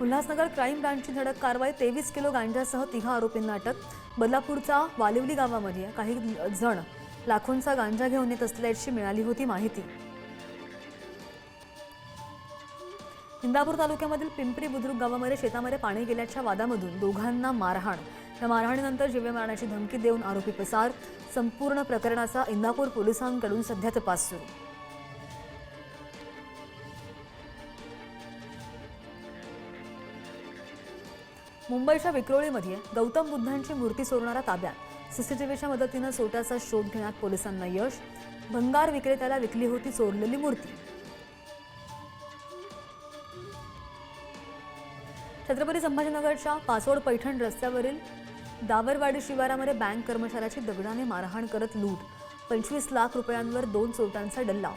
Ulhasnagar crime ब्रांचची धडक कारवाई तेवीस किलो गांजासह तिघा आरोपींना अटक. बदलापूरचा वालिवली गावामध्ये काही जण लाखोंचा गांजा घेऊन येत असल्याची मिळाली होती माहिती. इंदापूर तालुक्यामधील पिंपरी बुद्रुक गावामध्ये शेतामध्ये पाणी गेल्याच्या वादामधून दोघांना मारहाण. या मारहाणीनंतर जीवे मारण्याची धमकी देऊन आरोपी पसार. संपूर्ण प्रकरणाचा इंदापूर पोलिसांकडून सध्या तपास सुरू. मुंबईच्या विक्रोळीमध्ये गौतम बुद्धांची मूर्ती चोरणारा ताब्यात. सीसीटीव्हीच्या मदतीनं चोट्याचा शोध घेण्यात पोलिसांना यश. भंगार विक्रेत्याला विकली होती चोरलेली मूर्ती. छत्रपती संभाजीनगरच्या पाचोड पैठण रस्त्यावरील दावरवाडी शिवारामध्ये बँक कर्मचाऱ्याची दगडाने मारहाण करत लूट. पंचवीस लाख रुपयांवर दोन चोरट्यांचा डल्ला